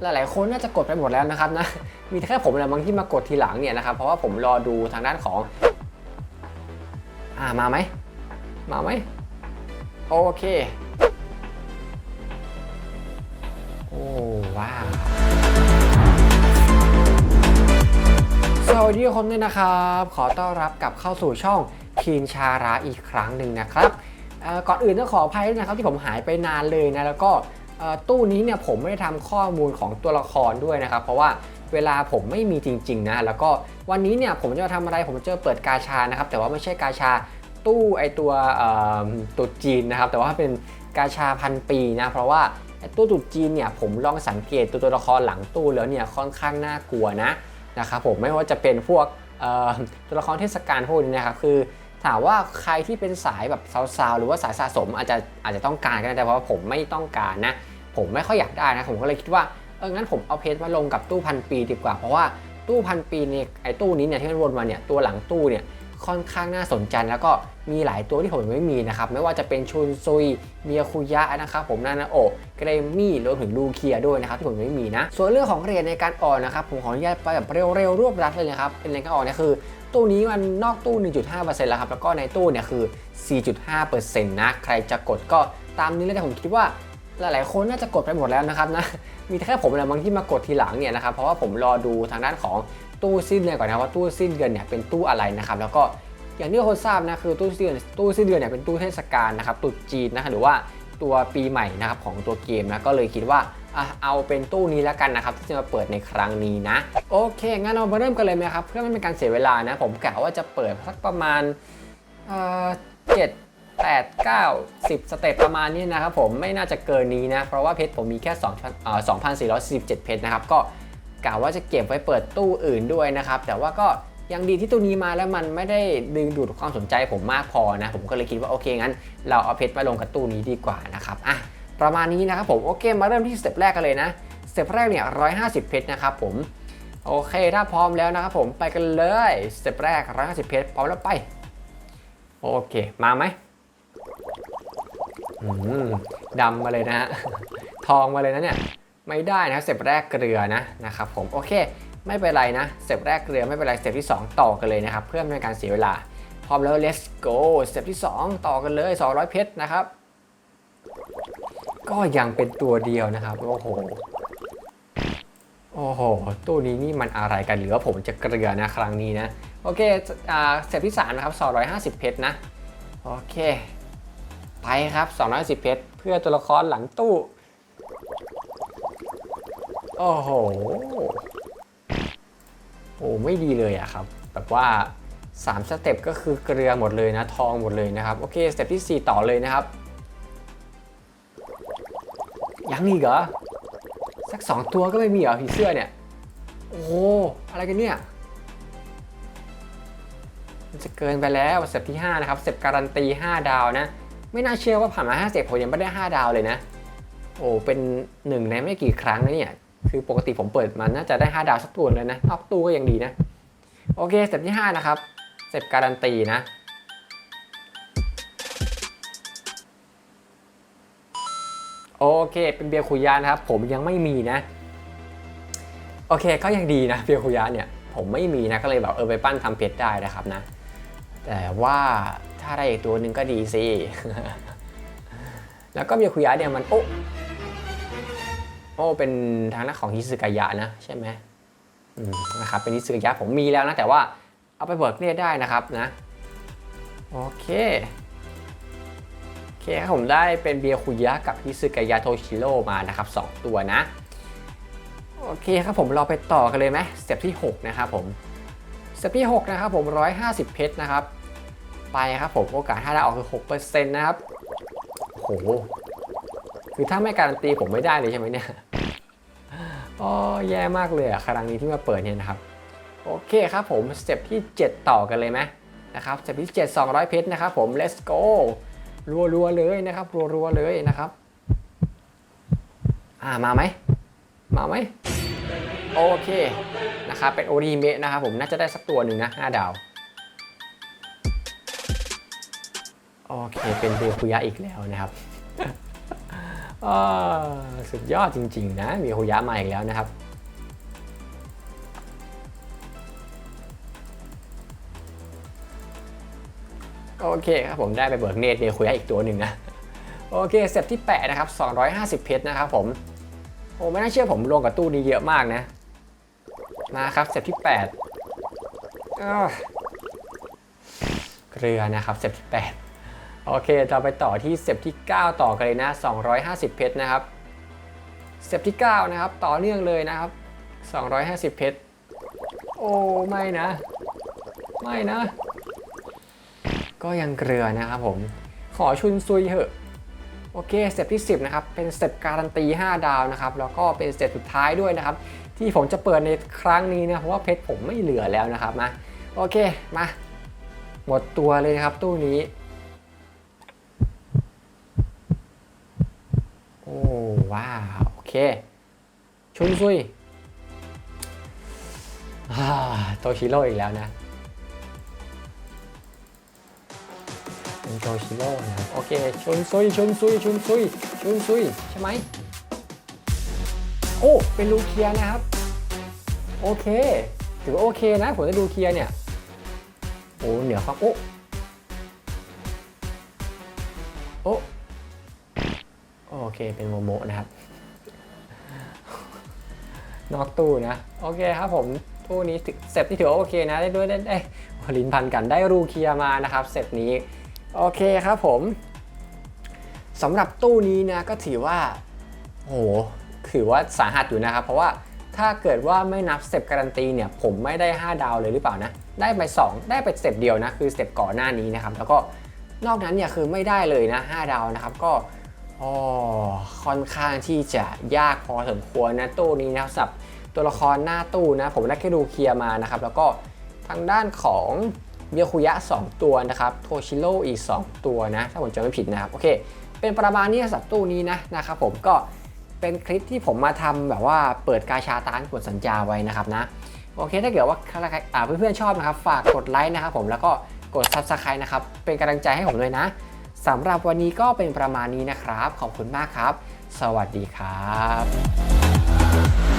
หลายๆคนน่าจะกดไปหมดแล้วนะครับนะ มีแค่ผมแหละบางที่มากดทีหลังเนี่ยนะครับ เพราะว่าผมรอดูทางด้านของ อ่ามาไหม มาไหม โอเค โอ้ว้าวสวัสดีทุกคนด้วยนะครับ ขอต้อนรับกลับเข้าสู่ช่องคีนชาราอีกครั้งหนึ่งนะครับก่อนอื่นต้องขออภัยด้วยนะครับที่ผมหายไปนานเลยนะแล้วก็ ตู้นี้เนี่ยผมไม่ได้ทำข้อมูลของตัวละครด้วยนะครับ เพราะว่าเวลาผมไม่มีจริงๆนะแล้วก็วันนี้เนี่ยผมจะทำอะไรผมจะเปิดกาชานะครับ แต่ว่าไม่ใช่กาชาตู้ไอตัวตุ๊ดจีนนะครับ แต่ว่าเป็นกาชาพันปีนะเพราะว่าตู้ตุ๊ดจีนเนี่ยผมลองสังเกตตัวตัวละครหลังตู้แล้วเนี่ยค่อนข้างน่ากลัวนะนะครับผมไม่ว่าจะเป็นพวกตัวละครเทศกาลพวกนี้นะครับคือถามว่าใครที่เป็นสายแบบสาวๆหรือว่าสายสะสมอาจจะอาจจะต้องการก็ได้แต่ว่าผมไม่ต้องการนะ ผมไม่ค่อยอยากได้นะ ผมก็เลยคิดว่าเอองั้นผมเอาเพจมาลงกับตู้พันปีดีกว่า เพราะว่าตู้พันปีเนี่ยไอ้ตู้นี้เนี่ยที่มันวนมาเนี่ยตัวหลังตู้เนี่ยค่อนข้างน่าสนใจแล้วก็มีหลายตัวที่ผมไม่มีนะครับ ไม่ว่าจะเป็นชุนซุยเมียคุยะนะครับผมนานาโอเกรมี่รวมถึงลูเคียด้วยนะครับที่ผมไม่มีนะ ส่วนเรื่องของเหรียญในการออกนะครับผมขออนุญาตไปแบบเร็วๆรวบรัดเลยนะครับเป็นเหรียญการออกเนี่ยคือ ตู้นี้มันนอกตู้ 1.5%แล้วครับแล้วก็ในตู้เนี่ยคือ 4.5%นะใครจะกดก็ตามนี้เลยแต่ผมคิดว่า หลายๆคนน่าจะกดไปหมดแล้วนะครับนะ มีแค่ผมแหละบางที่มากดทีหลังเนี่ยนะครับ เพราะว่าผมรอดูทางด้านของตู้สิ้นเดือนก่อนนะว่าตู้สิ้นเดือนเนี่ยเป็นตู้อะไรนะครับ แล้วก็อย่างที่คนทราบนะคือตู้สิ้นเดือนตู้สิ้นเดือนเนี่ยเป็นตู้เทศกาลนะครับตุ๊จีนนะคะหรือว่าตัวปีใหม่นะครับของตัวเกมนะก็เลยคิดว่าเอาเป็นตู้นี้แล้วกันนะครับที่จะมาเปิดในครั้งนี้นะ โอเคงั้นเรามาเริ่มกันเลยไหมครับเพื่อไม่เป็นการเสียเวลานะ ผมกะว่าจะเปิดสักประมาณเจ็ด แปดเก้าสิบสเต็ปประมาณนี้นะครับผมไม่น่าจะเกินนี้นะ เพราะว่าเพชรผมมีแค่2เอ่อ2,447 เพชรนะครับ ก็กะว่าจะเก็บไว้เปิดตู้อื่นด้วยนะครับ แต่ว่าก็ยังดีที่ตู้นี้มาแล้วมันไม่ได้ดึงดูดความสนใจผมมากพอนะ ผมก็เลยคิดว่าโอเคงั้น เราเอาเพชรมาลงกับตู้นี้ดีกว่านะครับอะประมาณนี้นะครับผมโอเคมาเริ่มที่สเต็ปแรกกันเลยนะสเต็ปแรกเนี่ย150 เพชรนะครับผมโอเคถ้าพร้อมแล้วนะครับผมไปกันเลยสเต็ปแรก150เพชรพร้อมแล้วไป โอเค มาไหม ดำมาเลยนะฮะ ทองมาเลยนะเนี่ย ไม่ได้นะสเต็ปแรกเกลือนะนะครับผม โอเค ไม่เป็นไรนะสเต็ปแรกเกลือไม่เป็นไรสเต็ปที่ 2 ต่อกันเลยนะครับ เพื่อไม่ให้การเสียเวลา พร้อมแล้ว let's go สเต็ปที่ 2 ต่อกันเลย 200 เพชรนะครับ ก็ยังเป็นตัวเดียวนะครับ โอ้โห โอ้โหตู้นี้นี่มันอะไรกันหรือว่าผมจะเกลือนะครั้งนี้นะ โอเคอ่าสเต็ปที่3นะครับ250 เพชรนะ โอเค ไปครับ210เพชรเพื่อตัวละครหลังตู้ โอ้โห โอ้ไม่ดีเลยอะครับ แบบว่า 3 สเต็ปก็คือเกลือหมดเลยนะ ทองหมดเลยนะครับ โอเค สเต็ปที่ 4 ต่อเลยนะครับ ยังอีกเหรอ สัก 2 ตัวก็ไม่มีเหรอผีเสื้อเนี่ย โอ้อะไรกันเนี่ยมันจะเกินไปแล้วสเต็ปที่ 5 นะครับสเต็ปการันตี 5 ดาวนะ ไม่น่าเชื่อว่าผ่านมา5สเต็ปผมยังไม่ได้ 5 ดาวเลยนะ โอ้ เป็นหนึ่งในไม่กี่ครั้งนะเนี่ย คือปกติผมเปิดมันน่าจะได้ 5 ดาวสักตัวเลยนะนอกตู้ก็ยังดีนะ โอเคสเต็ปที่ 5 นะครับสเต็ปการันตีนะ โอเค เป็นเบียร์คุยานะครับ ผมยังไม่มีนะ โอเคก็ยังดีนะเบียร์คุยาเนี่ย ผมไม่มีนะ ก็เลยแบบเออไปปั้นทำเพชรได้นะครับนะ แต่ว่า ถ้าได้อีกตัวหนึ่งก็ดีสิ แล้วก็เบียร์คุยาเนี่ยมัน โอ้ โอ้ เป็นทางหน้านของฮิซึกายะนะ ใช่ไหมอืมนะครับ เป็นฮิซึกายะผมมีแล้วนะ แต่ว่าเอาไปเบิกเรียกได้นะครับนะ โอเค โอเคครับผมได้เป็นเบียร์คุยะกับฮิซึกายะโทชิโร่มานะครับ 2 ตัวนะ โอเคครับผมเราไปต่อกันเลยไหมสเต็ปที่ 6 นะครับผมสเต็ปที่ 6 นะครับผม 150 เพชรนะครับ ไปครับผมโอกาสถ้าได้ออกคือ6%นะครับโอ้โหคือถ้าไม่การันตีผมไม่ได้เลยใช่ไหมเนี่ยอ๋อแย่มากเลยอะครั้งนี้ที่มาเปิดเนี่ยนะครับ โอเคครับผมสเต็ปที่ 7 ต่อกันเลยไหมนะครับสเต็ปที่ 7 200 เพชรนะครับผม let's go รัวๆเลยนะครับรัวๆเลยนะครับ อ่ามาไหมมาไหมโอเคนะครับเป็นโอริเมะนะครับผมน่าจะได้สักตัวหนึ่งนะ5ดาว โอเค เป็นเบคุยะอีกแล้วนะครับสุดยอดจริง ๆ นะมีโฮยะมาอีกแล้วนะครับโอเคครับผมได้ไปเบิกเนตเนคุยะอีกตัวหนึ่งนะ โอเคเซตที่ 8 นะครับ 250 เพชรนะครับผมโอ้ไม่น่าเชื่อผมลงกับตู้นี้เยอะมากนะ มาครับเซตที่8เกลือนะครับเซตที่8 โอเค เราไปต่อที่เซตที่ 9 ต่อกันเลยนะ 250 เพชรนะครับเซตที่ 9 นะครับ ต่อเนื่องเลยนะครับ 250 เพชร โอ้ ไม่นะ ไม่นะ ก็ยังเกลือนะครับผม ขอชุนซุยเหอะ โอเคเต็ปที่ 10 นะครับ เป็นเต็ปการันตี 5 ดาวนะครับ แล้วก็เป็นเต็ปสุดท้ายด้วยนะครับ ที่ผมจะเปิดในครั้งนี้นะ เพราะว่าเพชรผมไม่เหลือแล้วนะครับมาโอเค มา หมดตัวเลยนะครับตู้นี้ โอ้ ว้าว โอเค ชุนซุยอ่าโตชิโร่อีกแล้วนะ เป็นโตชิโร่นะครับโอเค ชุนซุย ชุนซุย ชุนซุย ชุนซุย ใช่ไหม โอ้ เป็นลูเคียนะครับ โอเค ถือว่าโอเคนะ ผมจะดูเคียเนี่ย โอ้ เหนือฟังโอ้ โอ้ โอเคเป็นโมโมนะครับ นอกตู้นะ โอเคครับผมตู้นี้ถือเซตที่ถือว่าโอเคนะได้ด้วยได้ได้ลินพันกันได้รูเคีย์มานะครับเซตนี้ โอเคครับผมสำหรับตู้นี้นะก็ถือว่าโหถือว่าสาหัสอยู่นะครับ เพราะว่าถ้าเกิดว่าไม่นับสเต็ปการันตีเนี่ยผมไม่ได้ 5 ดาวเลยหรือเปล่านะ ได้ไป 2 ได้ไปสเต็ปเดียวนะ คือสเต็ปก่อนหน้านี้นะครับ แล้วก็นอกนั้นเนี่ยคือไม่ได้เลยนะ 5 ดาวนะครับ ก็ ค่อนข้างที่จะยากพอสมควรนะตู้นี้นะครับสับตัวละครหน้าตู้นะผมได้แค่ดูเคลียร์มานะครับ แล้วก็ทางด้านของเบียคุยะ 2 ตัวนะครับโทชิโร่อีก 2 ตัวนะ ถ้าผมจำไม่ผิดนะครับ โอเค เป็นประมาณนี้สับตู้นี้นะนะครับผมก็เป็นคลิปที่ผมมาทำแบบว่าเปิดกาชาตานกดสัญญาไว้นะครับนะโอเค ถ้าเกิดว่าเพื่อนๆชอบนะครับ ฝากกดไลค์นะครับผมแล้วก็กด Subscribe นะครับเป็นกำลังใจให้ผมด้วยนะ สำหรับวันนี้ก็เป็นประมาณนี้นะครับ ขอบคุณมากครับ สวัสดีครับ